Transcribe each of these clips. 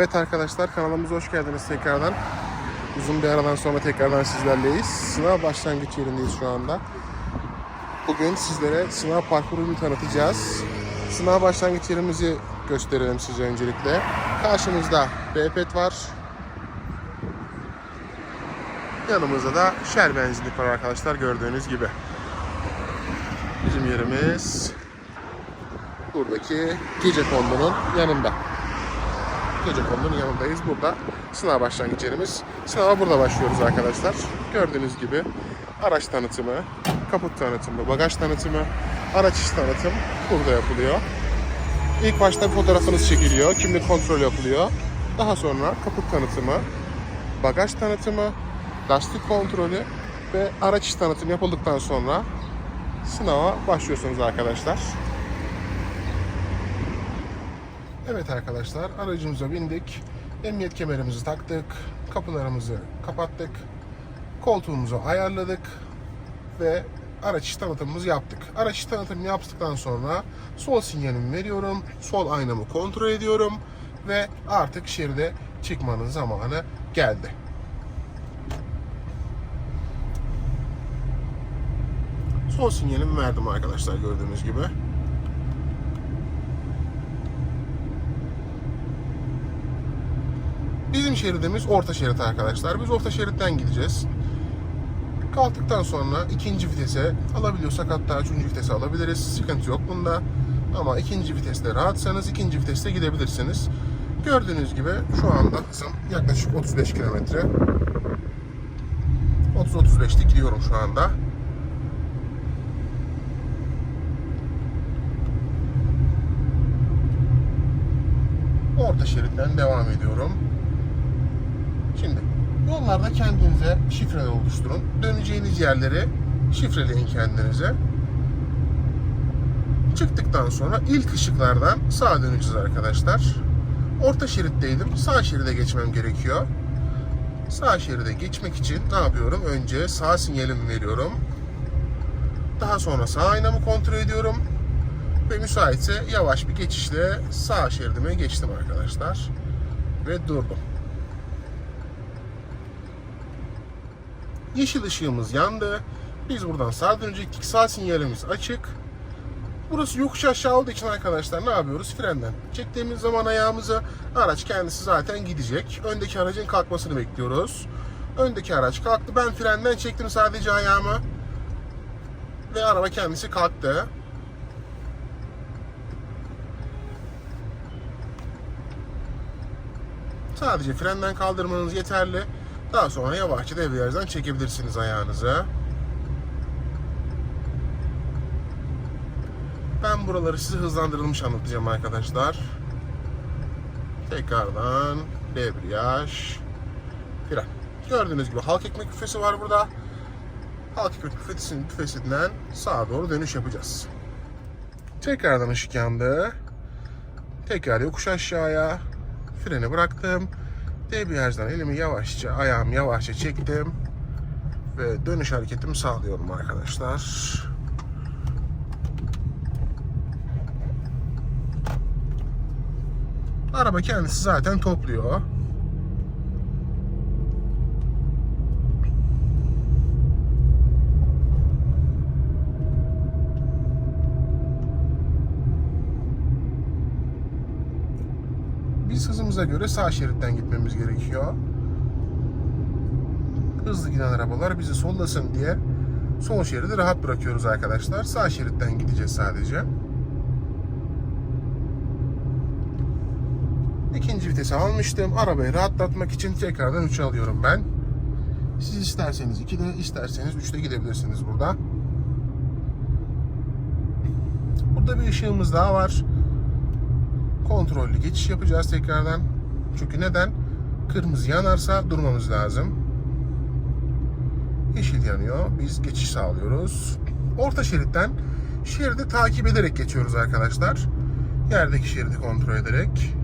Evet arkadaşlar kanalımıza hoş geldiniz tekrardan. Uzun bir aradan sonra tekrardan sizlerleyiz. Sınav başlangıç yerindeyiz şu anda. Bugün sizlere sınav parkurunu tanıtacağız. Sınav başlangıç yerimizi gösterelim size öncelikle. Karşımızda BPET var. Yanımızda da Shell benzinlik var arkadaşlar gördüğünüz gibi. Bizim yerimiz buradaki gece kondunun yanında. Gece kondunun yanındayız. Burada sınav başlangıç yerimiz. Sınava burada başlıyoruz arkadaşlar. Gördüğünüz gibi araç tanıtımı, kaput tanıtımı, bagaj tanıtımı, araç iş tanıtım burada yapılıyor. İlk başta fotoğrafınız çekiliyor, kimlik kontrol yapılıyor. Daha sonra kaput tanıtımı, bagaj tanıtımı, lastik kontrolü ve araç iş tanıtımı yapıldıktan sonra sınava başlıyorsunuz arkadaşlar. Evet arkadaşlar aracımıza bindik. Emniyet kemerimizi taktık. Kapılarımızı kapattık. Koltuğumuzu ayarladık. Ve araç tanıtımımızı yaptık. Araç tanıtımını yaptıktan sonra sol sinyalimi veriyorum. Sol aynamı kontrol ediyorum. Ve artık şeride çıkmanın zamanı geldi. Sol sinyalimi verdim arkadaşlar gördüğünüz gibi. Bizim şeridimiz orta şerit arkadaşlar. Biz orta şeritten gideceğiz. Kalktıktan sonra ikinci vitese alabiliyorsak hatta üçüncü vitese alabiliriz. Sıkıntı yok bunda. Ama ikinci viteste rahatsanız ikinci viteste gidebilirsiniz. Gördüğünüz gibi şu anda hızım yaklaşık 35 kilometre. 30-35'te gidiyorum şu anda. Orta şeritten devam ediyorum. Şimdi yollarda kendinize şifre oluşturun. Döneceğiniz yerleri şifreleyin kendinize. Çıktıktan sonra ilk ışıklardan sağa döneceğiz arkadaşlar. Orta şeritteydim. Sağ şeride geçmem gerekiyor. Sağ şeride geçmek için ne yapıyorum? Önce sağ sinyalimi veriyorum. Daha sonra sağ aynamı kontrol ediyorum. Ve müsaitse yavaş bir geçişle sağ şeridime geçtim arkadaşlar. Ve durdum. Yeşil ışığımız yandı. Biz buradan sağa dönecektik. Sağ sinyalimiz açık. Burası yokuş aşağı olduğu için arkadaşlar ne yapıyoruz? Frenden çektiğimiz zaman ayağımızı araç kendisi zaten gidecek. Öndeki aracın kalkmasını bekliyoruz. Öndeki araç kalktı. Ben frenden çektim sadece ayağımı. Ve araba kendisi kalktı. Sadece frenden kaldırmanız yeterli. Daha sonra yavaşça debriyajdan çekebilirsiniz ayağınızı. Ben buraları size hızlandırılmış anlatacağım arkadaşlar. Tekrardan debriyaj, fren. Gördüğünüz gibi halk ekmek büfesi var burada. Halk ekmek büfesinin büfesinden sağa doğru dönüş yapacağız. Tekrardan ışık yandı. Tekrar yokuş aşağıya. Freni bıraktım. Debriyajdan elimi yavaşça, ayağımı yavaşça çektim. Ve dönüş hareketimi sağlıyorum arkadaşlar. Araba kendisi zaten topluyor. Biz hızımıza göre sağ şeritten gitmemiz gerekiyor. Hızlı giden arabalar bizi sollasın diye sol şeridi rahat bırakıyoruz arkadaşlar. Sağ şeritten gideceğiz sadece. İkinci vitesi almıştım. Arabayı rahatlatmak için tekrardan 3'e alıyorum ben. Siz isterseniz 2'de, isterseniz 3'te gidebilirsiniz burada. Burada bir ışığımız daha var. Kontrollü geçiş yapacağız tekrardan. Çünkü neden? Kırmızı yanarsa durmamız lazım. Yeşil yanıyor. Biz geçiş sağlıyoruz. Orta şeritten şeridi takip ederek geçiyoruz arkadaşlar. Yerdeki şeridi kontrol ederek.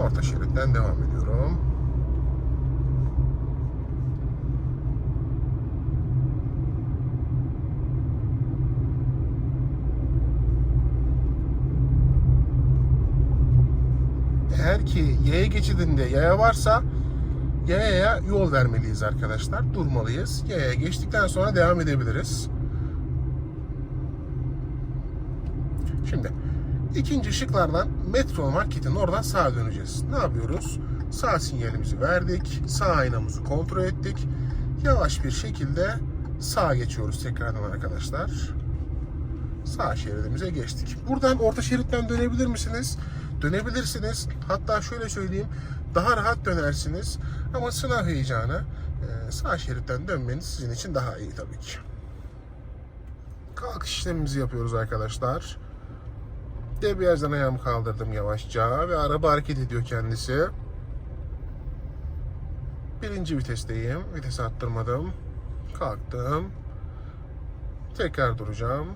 Orta şeritten devam ediyorum. Eğer ki yaya geçidinde yaya varsa yayaya yol vermeliyiz arkadaşlar. Durmalıyız. Yaya geçtikten sonra devam edebiliriz. Şimdi ikinci ışıklardan Metro Market'in oradan sağa döneceğiz. Ne yapıyoruz? Sağ sinyalimizi verdik. Sağ aynamızı kontrol ettik. Yavaş bir şekilde sağa geçiyoruz tekrardan arkadaşlar. Sağ şeridimize geçtik. Buradan orta şeritten dönebilir misiniz? Dönebilirsiniz. Hatta şöyle söyleyeyim. Daha rahat dönersiniz. Ama sınav heyecanı e, sağ şeritten dönmeniz sizin için daha iyi tabii ki. Kalkış işlemimizi yapıyoruz arkadaşlar. Debriyajdan ayağımı kaldırdım yavaşça ve araba hareket ediyor kendisi. Birinci vitesteyim. Vites arttırmadım. Kalktım. Tekrar duracağım.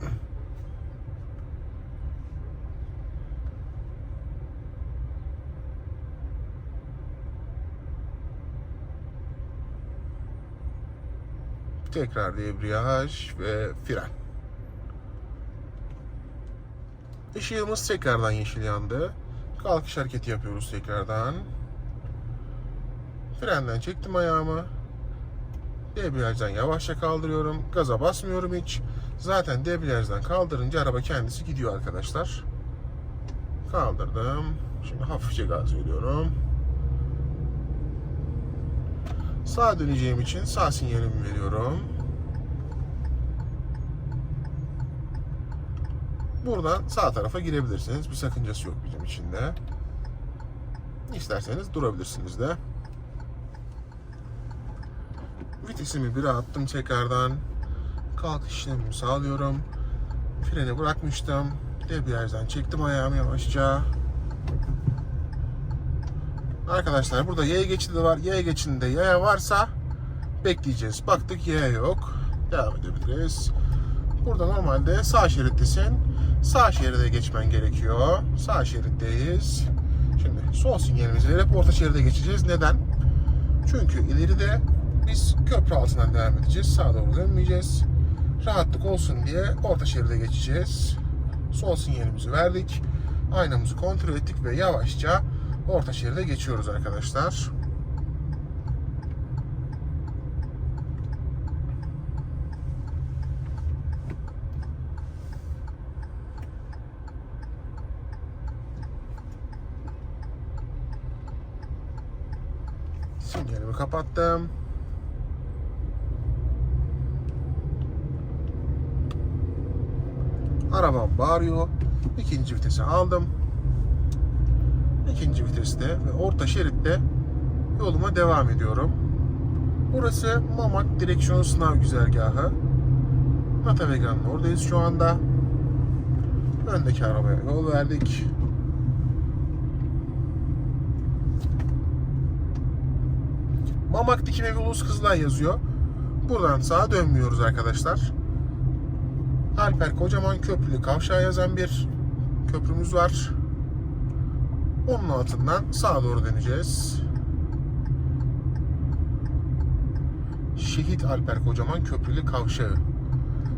Tekrar debriyaj ve fren. Işığımız tekrardan yeşil yandı. Kalkış hareketi yapıyoruz tekrardan. Frenden çektim ayağımı. Debriyajdan yavaşça kaldırıyorum. Gaza basmıyorum hiç. Zaten debriyajdan kaldırınca araba kendisi gidiyor arkadaşlar. Kaldırdım. Şimdi hafifçe gaz veriyorum. Sağa döneceğim için sağ sinyalimi veriyorum. Buradan sağ tarafa girebilirsiniz. Bir sakıncası yok bizim için de. İsterseniz durabilirsiniz de. Vitesimi bire attım tekrardan. Kalkış işlemimi sağlıyorum. Freni bırakmıştım. Debriyajdan çektim ayağımı yavaşça. Arkadaşlar burada yaya geçidi var. Yaya geçidinde yaya varsa bekleyeceğiz. Baktık yaya yok. Devam edebiliriz. Burada normalde sağ şerittesin. Sağ şeride geçmen gerekiyor. Sağ şeritteyiz. Şimdi sol sinyalimizi verip orta şeride geçeceğiz. Neden? Çünkü ileride biz köprü altından devam edeceğiz. Sağa doğru dönmeyeceğiz. Rahatlık olsun diye orta şeride geçeceğiz. Sol sinyalimizi verdik. Aynamızı kontrol ettik ve yavaşça orta şeride geçiyoruz arkadaşlar. Sinyalimi kapattım. Arabam bağırıyor. İkinci vitesi aldım. İkinci viteste ve orta şeritte yoluma devam ediyorum. Burası Mamak direksiyon sınav güzergahı. Natavegan'ın oradayız şu anda. Öndeki arabaya yol verdik. Mamak Dikim Evi Ulus Kızılay yazıyor. Buradan sağa dönmüyoruz arkadaşlar. Alper Kocaman Köprülü Kavşağı yazan bir köprümüz var. Onun altından sağa doğru döneceğiz. Şehit Alper Kocaman Köprülü Kavşağı.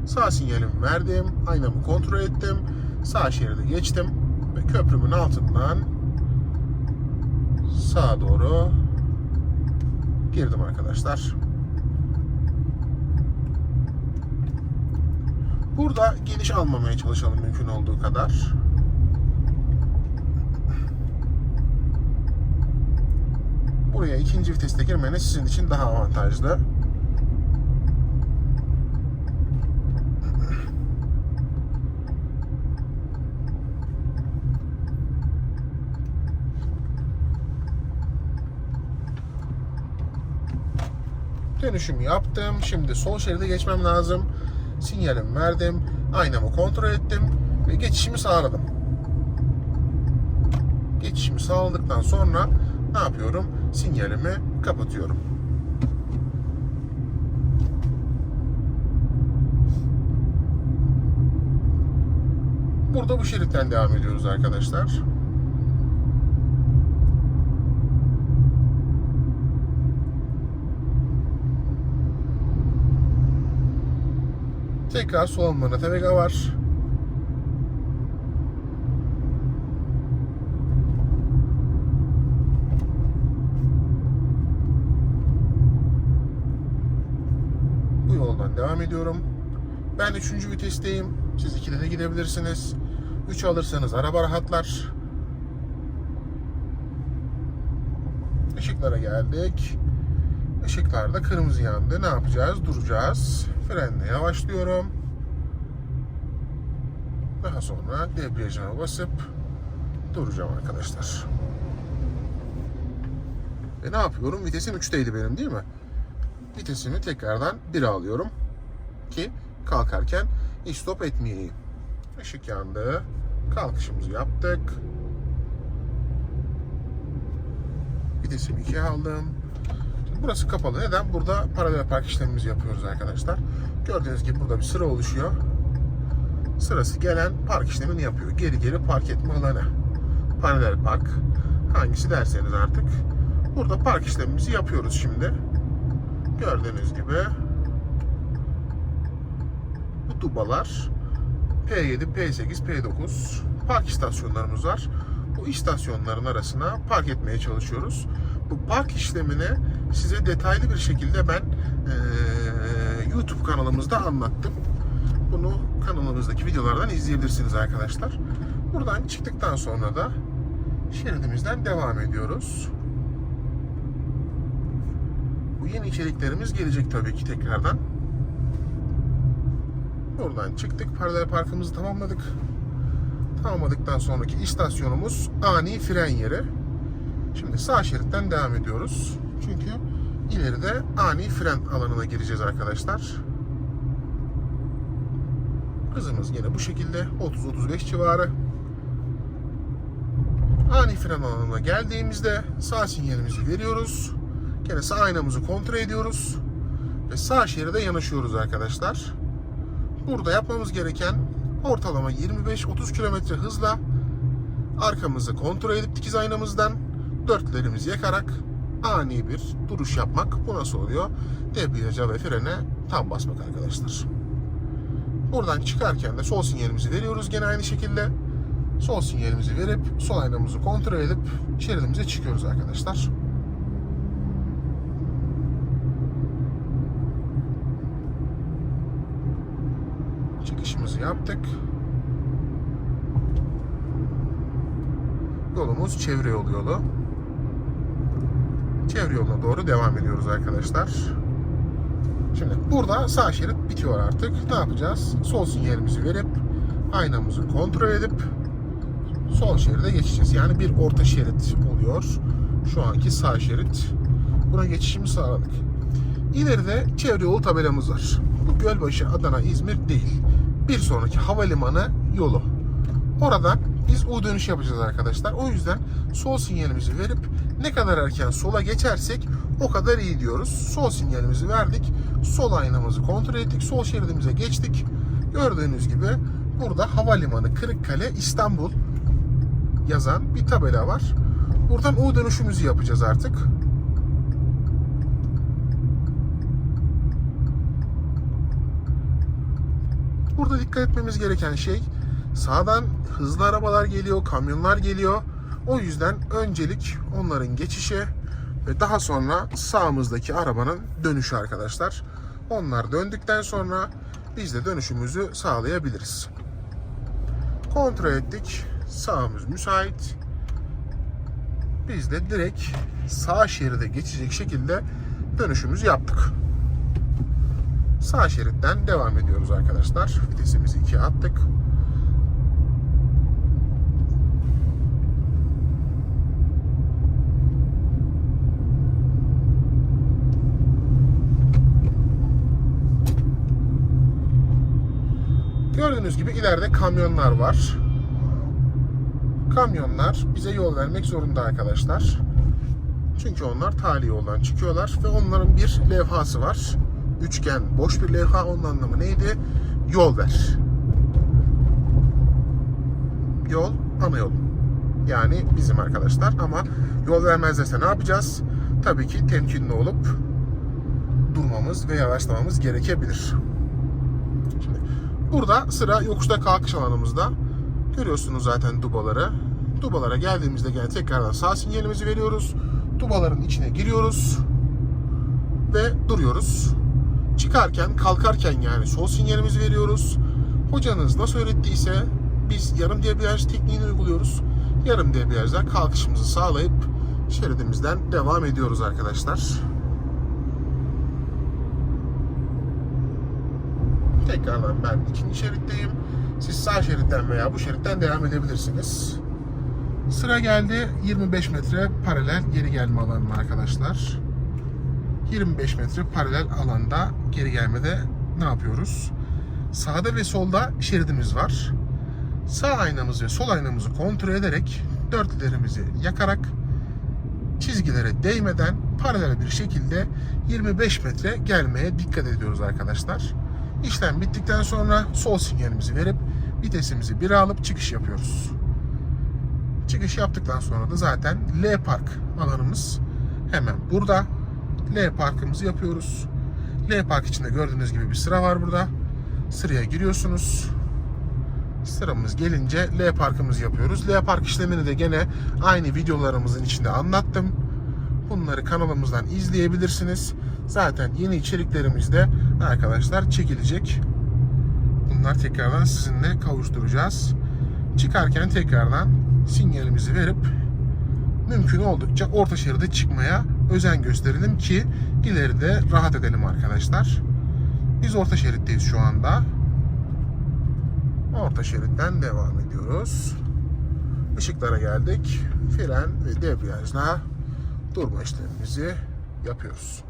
Sağ sinyalimi verdim. Aynamı kontrol ettim. Sağ şeride geçtim. Ve köprümün altından sağa doğru girdim arkadaşlar. Burada geniş almamaya çalışalım mümkün olduğu kadar. Buraya ikinci viteste girmeniz sizin için daha avantajlı. Dönüşüm yaptım. Şimdi sol şeride geçmem lazım. Sinyalimi verdim. Aynamı kontrol ettim. Ve geçişimi sağladım. Geçişimi sağladıktan sonra ne yapıyorum? Sinyalimi kapatıyorum. Burada bu şeritten devam ediyoruz arkadaşlar. Tekrar solumda Tevega var. Bu yoldan devam ediyorum. Ben 3. vitesteyim. Siz 2'de de gidebilirsiniz. 3 alırsanız araba rahatlar. Işıklara geldik. Işıklarda kırmızı yandı. Ne yapacağız? Duracağız. Frenle yavaşlıyorum. Daha sonra debriyajına basıp duracağım arkadaşlar. Ve ne yapıyorum? Vitesim 3'teydi benim değil mi? Vitesimi tekrardan 1'e alıyorum. Ki kalkarken hiç stop etmeyeyim. Işık yandı. Kalkışımızı yaptık. Vitesimi 2'ye aldım. Burası kapalı. Neden? Burada paralel park işlemimizi yapıyoruz arkadaşlar. Gördüğünüz gibi burada bir sıra oluşuyor. Sırası gelen park işlemini yapıyor. Geri geri park etme alanı. Paralel park. Hangisi derseniz artık. Burada park işlemimizi yapıyoruz şimdi. Gördüğünüz gibi bu dubalar P7, P8, P9 park istasyonlarımız var. Bu istasyonların arasına park etmeye çalışıyoruz. Bu park işlemini size detaylı bir şekilde ben eee, YouTube kanalımızda anlattım. Bunu kanalımızdaki videolardan izleyebilirsiniz arkadaşlar. Buradan çıktıktan sonra da şeridimizden devam ediyoruz. Bu yeni içeriklerimiz gelecek tabii ki tekrardan. Buradan çıktık. Paralel parkımızı tamamladık. Tamamladıktan sonraki istasyonumuz ani fren yeri. Şimdi sağ şeritten devam ediyoruz. Çünkü ileride ani fren alanına gireceğiz arkadaşlar. Hızımız yine bu şekilde 30-35 civarı. Ani fren alanına geldiğimizde sağ sinyalimizi veriyoruz. Gene sağ aynamızı kontrol ediyoruz. Ve sağ şeride yanaşıyoruz arkadaşlar. Burada yapmamız gereken ortalama 25-30 km hızla arkamızı kontrol edip dikiz aynamızdan dörtlerimizi yakarak ani bir duruş yapmak. Bu nasıl oluyor? Debriyaja ve frene tam basmak arkadaşlar. Buradan çıkarken de sol sinyalimizi veriyoruz gene aynı şekilde. Sol sinyalimizi verip sol aynamızı kontrol edip şeridimize çıkıyoruz arkadaşlar. Çıkışımızı yaptık. Yolumuz çevre yolu yolu. Çevre yoluna doğru devam ediyoruz arkadaşlar. Şimdi burada sağ şerit bitiyor artık. Ne yapacağız? Sol sinyalimizi verip aynamızı kontrol edip sol şeride geçeceğiz. Yani bir orta şerit oluyor. Şu anki sağ şerit. Buna geçişimi sağladık. İleride çevre yolu tabelamız var. Bu Gölbaşı, Adana, İzmir değil. Bir sonraki havalimanı yolu. Oradan biz U dönüş yapacağız arkadaşlar. O yüzden sol sinyalimizi verip ne kadar erken sola geçersek o kadar iyi diyoruz. Sol sinyalimizi verdik. Sol aynamızı kontrol ettik. Sol şeridimize geçtik. Gördüğünüz gibi burada havalimanı Kırıkkale İstanbul yazan bir tabela var. Buradan U dönüşümüzü yapacağız artık. Burada dikkat etmemiz gereken şey sağdan hızlı arabalar geliyor, kamyonlar geliyor. O yüzden öncelik onların geçişi ve daha sonra sağımızdaki arabanın dönüşü arkadaşlar. Onlar döndükten sonra biz de dönüşümüzü sağlayabiliriz. Kontrol ettik. Sağımız müsait. Biz de direkt sağ şeride geçecek şekilde dönüşümüzü yaptık. Sağ şeritten devam ediyoruz arkadaşlar. Vitesimizi 2'ye attık. Gördüğünüz gibi ileride kamyonlar var. Kamyonlar bize yol vermek zorunda arkadaşlar. Çünkü onlar tali yoldan çıkıyorlar ve onların bir levhası var. Üçgen, boş bir levha. Onun anlamı neydi? Yol ver. Yol, ana yol. Yani bizim arkadaşlar ama yol vermezlerse ne yapacağız? Tabii ki temkinli olup durmamız ve yavaşlamamız gerekebilir. Burada sıra yokuşta kalkış alanımızda. Görüyorsunuz zaten dubaları. Dubalara geldiğimizde gene tekrardan sağ sinyalimizi veriyoruz. Dubaların içine giriyoruz ve duruyoruz. Çıkarken, kalkarken yani sol sinyalimizi veriyoruz. Hocanız nasıl öğrettiyse biz yarım debriyaj tekniğini uyguluyoruz. Yarım debriyajda kalkışımızı sağlayıp şeridimizden devam ediyoruz arkadaşlar. Tekrardan ben ikinci şeritteyim. Siz sağ şeritten veya bu şeritten devam edebilirsiniz. Sıra geldi 25 metre paralel geri gelme alanına arkadaşlar. 25 metre paralel alanda geri gelmede ne yapıyoruz? Sağda ve solda şeridimiz var. Sağ aynamızı ve sol aynamızı kontrol ederek dörtlerimizi yakarak çizgilere değmeden paralel bir şekilde 25 metre gelmeye dikkat ediyoruz arkadaşlar. İşlem bittikten sonra sol sinyalimizi verip vitesimizi 1'e alıp çıkış yapıyoruz. Çıkış yaptıktan sonra da zaten L park alanımız hemen burada. L parkımızı yapıyoruz. L park içinde gördüğünüz gibi bir sıra var burada. Sıraya giriyorsunuz. Sıramız gelince L parkımızı yapıyoruz. L park işlemini de gene aynı videolarımızın içinde anlattım. Bunları kanalımızdan izleyebilirsiniz. Zaten yeni içeriklerimizde arkadaşlar çekilecek. Bunlar tekrardan sizinle kavuşturacağız. Çıkarken tekrardan sinyalimizi verip mümkün oldukça orta şeride çıkmaya özen gösterelim ki ileride rahat edelim arkadaşlar. Biz orta şeritteyiz şu anda. Orta şeritten devam ediyoruz. Işıklara geldik. Fren ve debriyajla durma işlemimizi yapıyoruz.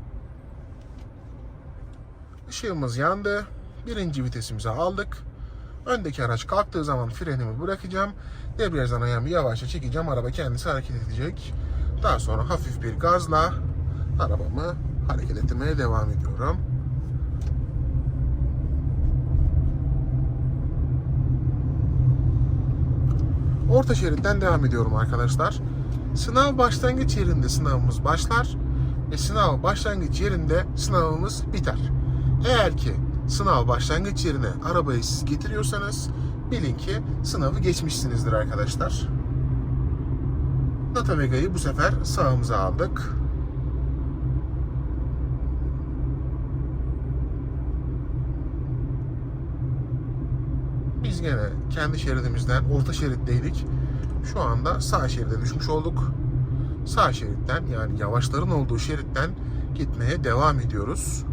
Işığımız yandı. Birinci vitesimizi aldık. Öndeki araç kalktığı zaman frenimi bırakacağım. Debriyajdan ayağımı yavaşça çekeceğim. Araba kendisi hareket edecek. Daha sonra hafif bir gazla arabamı hareket ettirmeye devam ediyorum. Orta şeritten devam ediyorum arkadaşlar. Sınav başlangıç yerinde sınavımız başlar ve sınav başlangıç yerinde sınavımız biter. Eğer ki sınav başlangıç yerine arabayı siz getiriyorsanız bilin ki sınavı geçmişsinizdir arkadaşlar. Vega'yı bu sefer sağımıza aldık. Biz gene kendi şeridimizden orta şeritteydik. Şu anda sağ şeride düşmüş olduk. Sağ şeritten yani yavaşların olduğu şeritten gitmeye devam ediyoruz.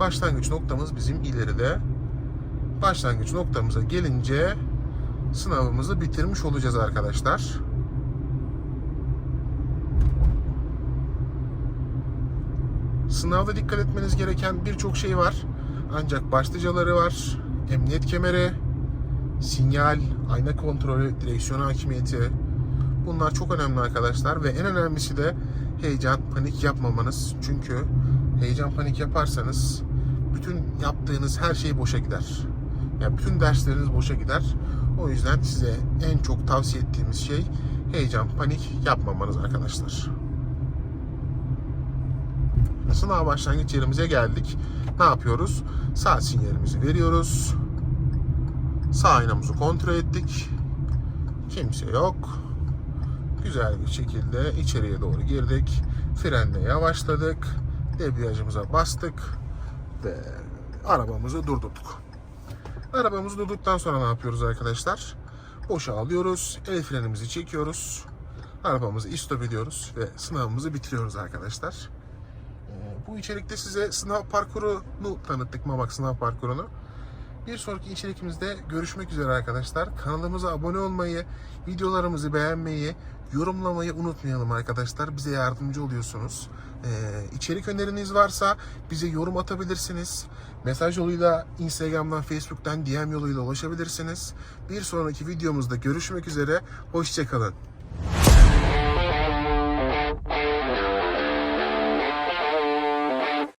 Başlangıç noktamız bizim ileride. Başlangıç noktamıza gelince sınavımızı bitirmiş olacağız arkadaşlar. Sınavda dikkat etmeniz gereken birçok şey var. Ancak başlıcaları var. Emniyet kemeri, sinyal, ayna kontrolü, direksiyon hakimiyeti. Bunlar çok önemli arkadaşlar ve en önemlisi de heyecan, panik yapmamanız. Çünkü heyecan, panik yaparsanız bütün yaptığınız her şey boşa gider. Yani bütün dersleriniz boşa gider. O yüzden size en çok tavsiye ettiğimiz şey heyecan, panik yapmamanız arkadaşlar. Sınav başlangıç yerimize geldik. Ne yapıyoruz? Sağ sinyalimizi veriyoruz. Sağ aynamızı kontrol ettik. Kimse yok. Güzel bir şekilde içeriye doğru girdik. Frenle yavaşladık. Debriyajımıza bastık. Ve arabamızı durdurduk. Arabamızı durduktan sonra ne yapıyoruz arkadaşlar? Boşa alıyoruz. El frenimizi çekiyoruz. Arabamızı istop ediyoruz ve sınavımızı bitiriyoruz arkadaşlar. Ee, Bu içerikte size sınav parkurunu tanıttık Mamak sınav parkurunu. Bir sonraki içerikimizde görüşmek üzere arkadaşlar. Kanalımıza abone olmayı, videolarımızı beğenmeyi, yorumlamayı unutmayalım arkadaşlar. Bize yardımcı oluyorsunuz. Ee, içerik öneriniz varsa bize yorum atabilirsiniz. Mesaj yoluyla Instagram'dan, Facebook'tan DM yoluyla ulaşabilirsiniz. Bir sonraki videomuzda görüşmek üzere. Hoşçakalın.